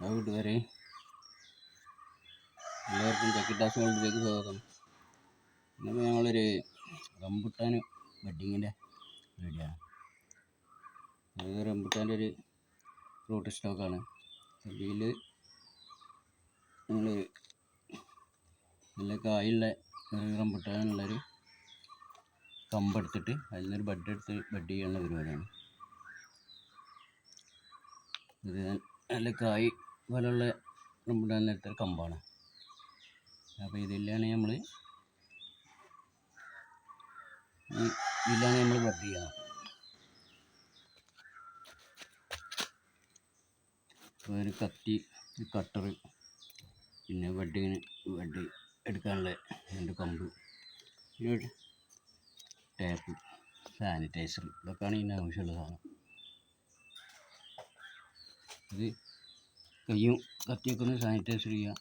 ആ കൂട്ടുകാരെ എല്ലാവർക്കും ചക്കിട്ടാസ് വേൾഡിലേക്ക് സ്വാഗതം. ഇന്നിപ്പോൾ ഞങ്ങളൊരു റംബുട്ടാൻ ബഡ്ഡിങ്ങിന്റെ വീഡിയോയാണ് അത് റംബുട്ടാന്റെ ഒരു ഫ്രൂട്ട് സ്റ്റോക്കാണ് ഇതിൽ നമ്മൾ നല്ല കായുള്ള റംബുട്ടാനുള്ളൊരു കമ്പെടുത്തിട്ട് അതിൽ നിന്നൊരു ബഡ് എടുത്ത് ബഡ് ചെയ്യാനുള്ള പരിപാടിയാണ്. ഇത് നല്ല കായ് പോലുള്ള റംബുട്ടാൻ കമ്പാണ്. അപ്പോൾ ഇതിലാണ് നമ്മൾ ഈ ഇതിലാണ് നമ്മൾ ബഡ് ചെയ്യണം ഒരു കത്തി കട്ടർ പിന്നെ വെഡിങ്ങിന് വെഡ് എടുക്കാനുള്ള രണ്ട് കമ്പ് പിന്നെ ടാപ്പ് സാനിറ്റൈസർ ഇതൊക്കെയാണ് ഇതിന് ആവശ്യമുള്ള സാധനം. ഇത് കയ്യും കത്തിയൊക്കെ ഒന്ന് സാനിറ്റൈസർ ചെയ്യുക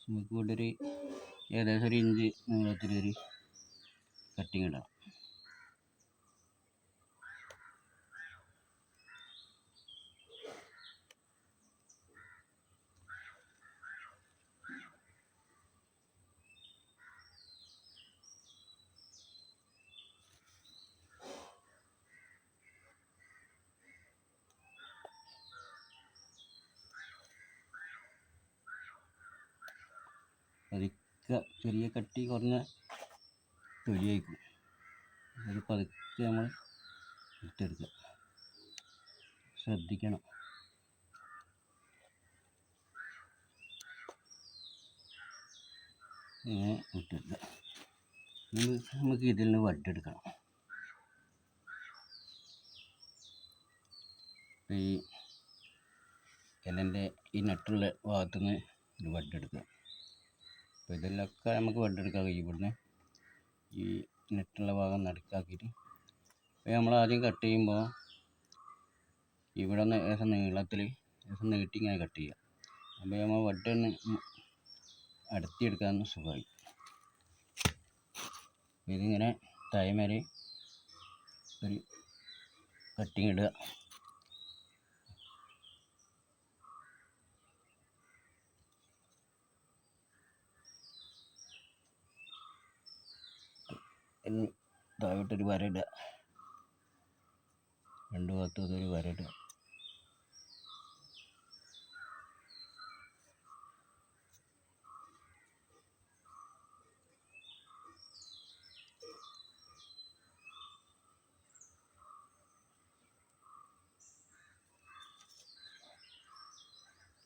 നമുക്ക് ഇവിടെ ഒരു ഏകദേശം ഒരു ഇഞ്ച് നീളത്തിലൊരു കട്ടിങ് ഇടാം. പതുക്കെ ചെറിയ കട്ടി കുറഞ്ഞ തൊലിയായിരിക്കും അത് പതുക്കെ നമ്മൾ ഇട്ടെടുക്കുക. ശ്രദ്ധിക്കണം. ഇങ്ങനെ ഇട്ടെടുക്കുക. നമുക്ക് ഇതിൽ നിന്ന് വട്ടെടുക്കണം. ഈ ഇലന്റെ ഈ നട്ടുള്ള ഭാഗത്തുനിന്ന് ഒരു വട്ടെടുക്കുക. അപ്പോൾ ഇതിലൊക്കെ നമുക്ക് വെട്ടെടുക്കാൻ കഴിയും ഇവിടുന്ന്. ഈ നെറ്റുള്ള ഭാഗം നടുക്കാക്കിയിട്ട്. അപ്പോൾ നമ്മൾ ആദ്യം കട്ട് ചെയ്യുമ്പോൾ ഇവിടെ നിന്ന് ഏകദേശം നീളത്തിൽ ഏകദേശം നീട്ടി ഇങ്ങനെ കട്ട് ചെയ്യുക അപ്പോൾ നമ്മൾ വട്ടൊന്ന് അടത്തിയെടുക്കാൻ സുഖമായി. ഇതിങ്ങനെ തൈമേൽ ഒരു കട്ടിങ് ഇടുക. എന്ന് താഴോട്ടൊരു വരയിടുക രണ്ട് ഭാഗത്തും അതൊരു വരയിടുക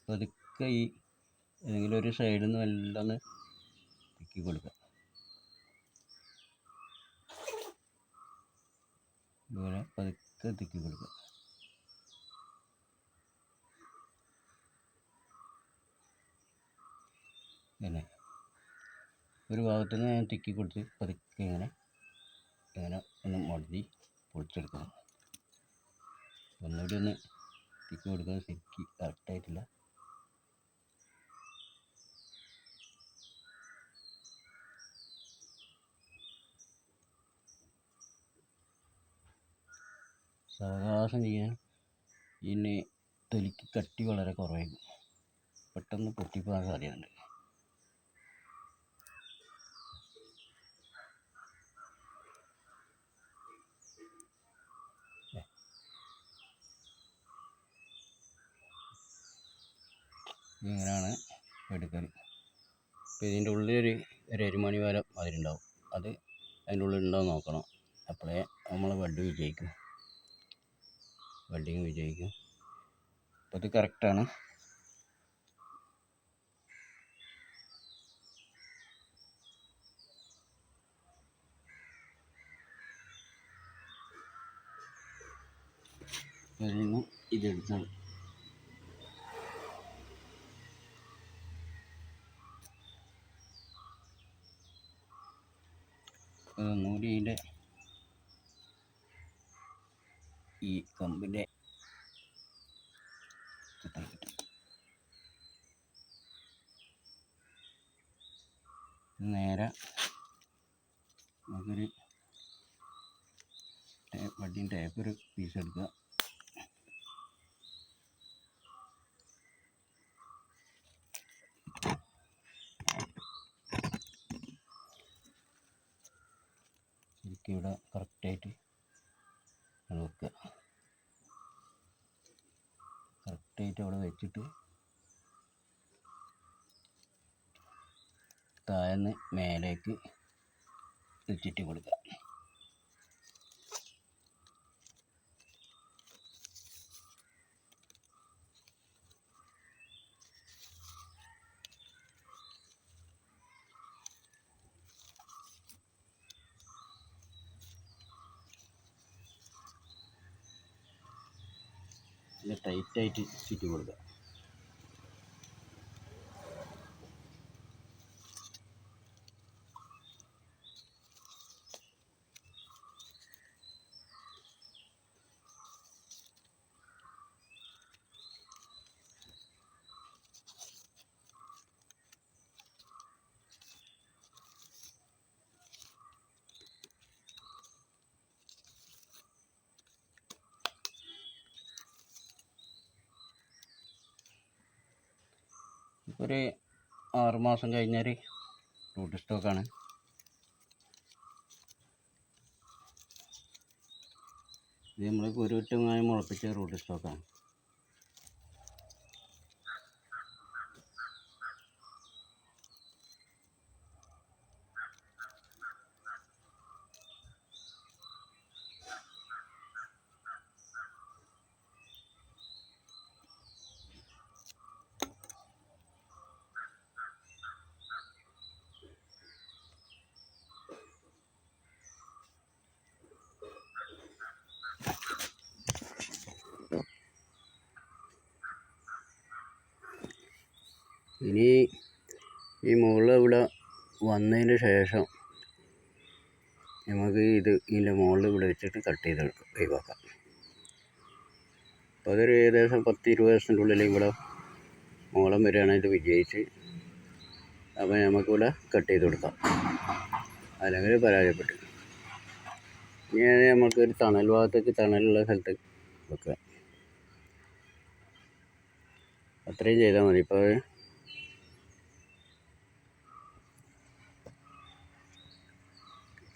പതുക്കെ ഈ ഏതെങ്കിലും ഒരു സൈഡിൽ നിന്ന് എല്ലാം ഒന്ന് തിക്കി കൊടുക്കുക ഇതുപോലെ പതുക്കെ തിക്കി കൊടുക്കുക. ഇങ്ങനെ. ഒരു ഭാഗത്ത് നിന്ന് ഞാൻ തിക്കി കൊടുത്ത് പതുക്കെ ഇങ്ങനെ ഇങ്ങനെ ഒന്ന് മടതി പൊളിച്ചെടുക്കണം ഒന്നുകൂടി ഒന്ന് തിക്കി കൊടുക്കാൻ ശരിക്ക് കറക്റ്റായിട്ടില്ല സാവകാശം ചെയ്യാൻ ഇതിന് തൊലിക്ക് കട്ടി വളരെ കുറവായിരിക്കും പെട്ടെന്ന് പൊട്ടിപ്പോകാൻ സാധ്യതയുണ്ട്. ഇങ്ങനെയാണ് എടുക്കൽ. അപ്പോൾ ഇതിന്റെ ഉള്ളിലൊരു ഒരു എരുമണി വരെ അതിലുണ്ടാവും. അത് അതിന്റെ ഉള്ളിൽ ഉണ്ടോ നോക്കണം. അപ്പോഴേ നമ്മൾ ബഡ് വിജയിക്കും. വെൽഡിങ് വിജയിക്കും. അപ്പോൾ ഇത് കറക്റ്റാണ് ഇതെടുത്താണ് ഒന്നുകൂടി ഇതിന്റെ ഈ കമ്പിന്റെ നേരെ നമുക്കൊരു വട്ടിന്റെ ടേപ്പ് ഒരു പീസ് എടുക്കുക ശരിക്കും ഇവിടെ കറക്റ്റായിട്ട് വെക്കുക കറക്റ്റായിട്ട് അവിടെ വെച്ചിട്ട് താഴ്ന്ന് മേലേക്ക് വെച്ചിട്ട് കൊടുക്കുക. നല്ല ടൈറ്റായിട്ട് ചുറ്റി കൊടുക്കുക. ഒരു ആറ് മാസം കഴിഞ്ഞാൽ റൂട്ട് സ്റ്റോക്കാണ് ഇത് നമ്മൾ കുരുവിറ്റമായി മുളപ്പിച്ച റൂട്ട് സ്റ്റോക്കാണ് ഇനി ഈ മുകളിൽ ഇവിടെ വന്നതിന് ശേഷം നമുക്ക് ഇത് ഇതിന്റെ മുകളിൽ ഇവിടെ വെച്ചിട്ട് കട്ട് ചെയ്ത് ഒഴിവാക്കാം. അപ്പോൾ അതൊരു ഏകദേശം പത്ത് ഇരുപത് ദിവസത്തിന്റെ ഉള്ളിൽ ഇവിടെ മോളം വരികയാണെങ്കിൽ ഇത് വിജയിച്ച്. അപ്പോൾ നമുക്കിവിടെ കട്ട് ചെയ്ത് കൊടുക്കാം. അല്ലെങ്കിൽ പരാജയപ്പെട്ടു. ഇനി നമുക്കൊരു തണൽ ഭാഗത്തേക്ക് തണലുള്ള സ്ഥലത്ത് വെക്കുക അത്രയും ചെയ്താൽ മതി. ഇപ്പോൾ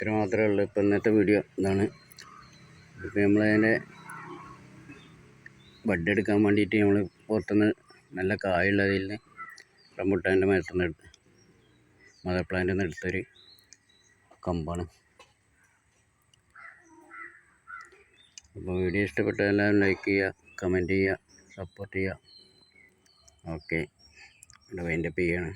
ഇത്ര മാത്രമേ ഉള്ളൂ. ഇപ്പം ഇന്നത്തെ വീഡിയോ ഇതാണ്. ഇപ്പം നമ്മളതിന്റെ ബഡ് എടുക്കാൻ വേണ്ടിയിട്ട് നമ്മൾ പുറത്തുനിന്ന് നല്ല കായുള്ളതിൽ നിന്ന് റംബുട്ടാന്റെ മരത്തുനിന്ന് എടുത്ത് മദർ പ്ലാന്റിൽ നിന്ന് എടുത്തൊരു കമ്പാണ്. അപ്പോൾ വീഡിയോ ഇഷ്ടപ്പെട്ട എല്ലാവരും ലൈക്ക് ചെയ്യുക കമന്റ് ചെയ്യുക സപ്പോർട്ട് ചെയ്യുക. ഓക്കെ ഇവിടെ വൈൻഡപ്പ് ചെയ്യാണ്.